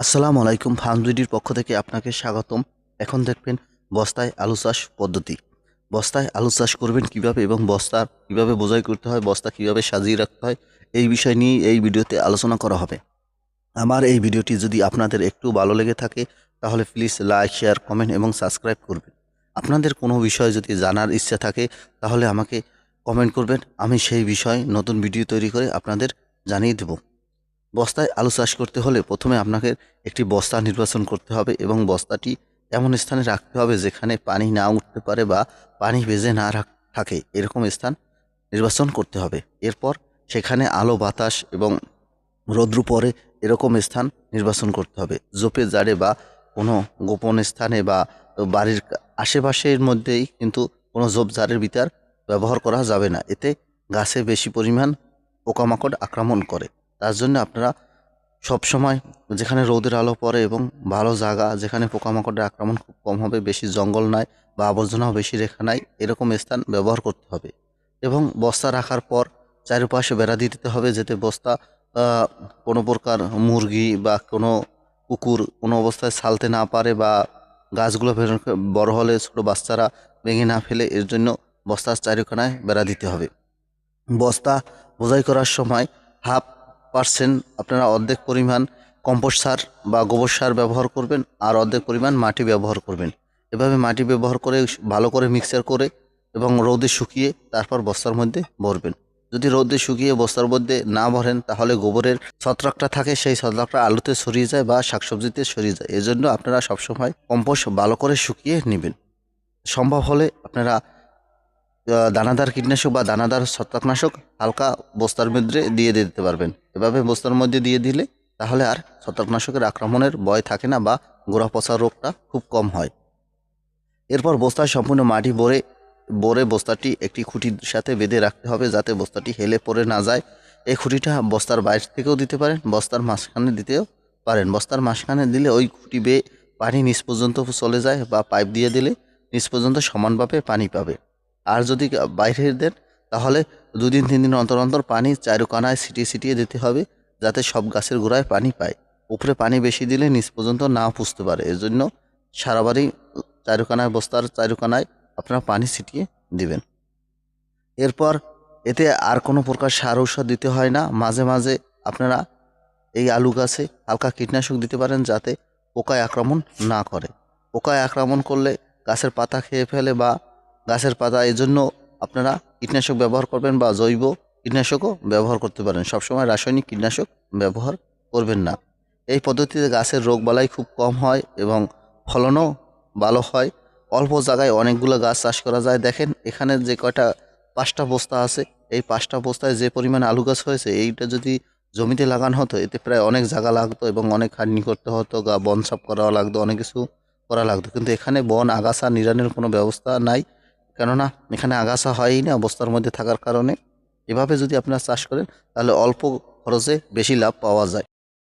আসসালামু আলাইকুম ফার্মজুডির পক্ষ থেকে আপনাকে স্বাগতম। এখন দেখবেন বস্তায় আলু চাষ পদ্ধতি। বস্তায় আলু চাষ করবেন কীভাবে এবং বস্তা কীভাবে বোঝাই করতে হয়, বস্তা কীভাবে সাজিয়ে রাখতে হয়, এই বিষয় নিয়ে এই ভিডিওতে আলোচনা করা হবে। আমার এই ভিডিওটি যদি আপনাদের একটু ভালো লেগে থাকে, তাহলে প্লিজ লাইক, শেয়ার, কমেন্ট এবং সাবস্ক্রাইব করবেন। আপনাদের কোনো বিষয় যদি জানার ইচ্ছা থাকে, তাহলে আমাকে কমেন্ট করবেন। আমি সেই বিষয়ে নতুন ভিডিও তৈরি করে আপনাদের জানিয়ে দেব। বস্তায় আলু চাষ করতে হলে প্রথমে আপনাকে একটি বস্তা নির্বাচন করতে হবে এবং বস্তাটি এমন স্থানে রাখতে হবে যেখানে পানি না উঠতে পারে বা পানি বেজে না থাকে। এরকম স্থান নির্বাচন করতে হবে। এরপর সেখানে আলো, বাতাস এবং রৌদ্র পরে এরকম স্থান নির্বাচন করতে হবে। জোপে জারে বা কোনো গোপন স্থানে বা বাড়ির আশেপাশের মধ্যেই কিন্তু কোনো ঝোপঝাড়ের ভিতর ব্যবহার করা যাবে না। এতে গাছে বেশি পরিমাণ পোকামাকড় আক্রমণ করে। তার জন্য আপনারা সবসময় যেখানে রোদের আলো পড়ে এবং ভালো জায়গা, যেখানে পোকামাকড়ের আক্রমণ খুব কম হবে, বেশি জঙ্গল নাই বা আবর্জনাও বেশি রেখা নাই, এরকম স্থান ব্যবহার করতে হবে। এবং বস্তা রাখার পর চারিপাশে বেড়া দিয়ে দিতে হবে যাতে বস্তা কোনো প্রকার মুরগি বা কোনো কুকুর কোনো অবস্থায় ছালতে না পারে বা গাছগুলো বড় হলে ছোটো বাচ্চারা ভেঙে না ফেলে, এর জন্য বস্তার চারিখানায় বেড়া দিতে হবে। বস্তা বোঝাই করার সময় হাফ পার্সেন্ট আপনারা অর্ধেক পরিমাণ কম্পোস্ট সার বা গোবর সার ব্যবহার করবেন আর অর্ধেক পরিমাণ মাটি ব্যবহার করবেন। এভাবে মাটি ব্যবহার করে ভালো করে মিক্সার করে এবং রোদে শুকিয়ে তারপর বস্তার মধ্যে ভরবেন। যদি রোদে শুকিয়ে বস্তার মধ্যে না ভরেন, তাহলে গোবরের ছত্রাকটা থাকে, সেই ছত্রাকটা আলুতে ছড়িয়ে যায় বা শাকসবজিতে সরিয়ে যায়। এজন্য আপনারা সবসময় কম্পোস্ট ভালো করে শুকিয়ে নেবেন। সম্ভব হলে আপনারা দানাদার কীটনাশক বা দানাদার ছত্রাকনাশক হালকা বস্তার মধ্যে দিয়ে দিতে পারবেন। এভাবে বস্তার মধ্যে দিয়ে দিলে তাহলে আর ছত্রাকনাশকের আক্রমণের ভয় থাকে না বা গোড়া পচা রোগটা খুব কম হয়। এরপর বস্তায় সম্পূর্ণ মাটি ভরে ভরে বস্তাটি একটি খুঁটির সাথে বেঁধে রাখতে হবে যাতে বস্তাটি হেলে পড়ে না যায়। এই খুঁটিটা বস্তার বাইরে থেকেও দিতে পারেন, বস্তার মাঝখানে দিতেও পারেন। বস্তার মাঝখানে দিলে ওই খুঁটি বেয়ে পানি নিচ পর্যন্ত চলে যায় বা পাইপ দিয়ে দিলে নিচ পর্যন্ত সমানভাবে পানি পাবে। আর যদি বাইরে দেন তাহলে দুদিন, তিন দিন অন্তর অন্তর পানি চারুকানায় ছিটিয়ে ছিটিয়ে দিতে হবে, যাতে সব গাছের গোড়ায় পানি পায়। উপরে পানি বেশি দিলে নিচ পর্যন্ত না পুষতে পারে। এর জন্য সারাবারই চারুকানায় বস্তার চারুকানায় আপনারা পানি ছিটিয়ে দিবেন। এরপর এতে আর কোনো প্রকার সার ঔষধ দিতে হয় না। মাঝে মাঝে আপনারা এই আলু গাছে হালকা কীটনাশক দিতে পারেন, যাতে পোকায় আক্রমণ না করে। পোকায় আক্রমণ করলে গাছের পাতা খেয়ে ফেলে বা গাছের পাতা, এজন্য আপনারা কীটনাশক ব্যবহার করবেন বা জৈব কীটনাশকও ব্যবহার করতে পারেন। সবসময় রাসায়নিক কীটনাশক ব্যবহার করবেন না। এই পদ্ধতিতে গাছের রোগ বালাই খুব কম হয় এবং ফলনও ভালো হয়। অল্প জায়গায় অনেকগুলো গাছ চাষ করা যায়। দেখেন, এখানে যে কয়টা পাঁচটা বস্তা আছে, এই পাঁচটা বস্তায় যে পরিমাণ আলু গাছ হয়েছে, এইটা যদি জমিতে লাগানো হতো, এতে প্রায় অনেক জায়গা লাগতো এবং অনেক খাটনি করতে হতো গা বন সাফ করা লাগতো, অনেক কিছু করা লাগতো। কিন্তু এখানে বন, আগাছা নিরানের কোনো ব্যবস্থা নাই। কেননা এখানে আগাছা হয়ই না বস্তার মধ্যে থাকার কারণে। এভাবে যদি আপনারা চাষ করেন, তাহলে অল্প খরচে বেশি লাভ পাওয়া যায়।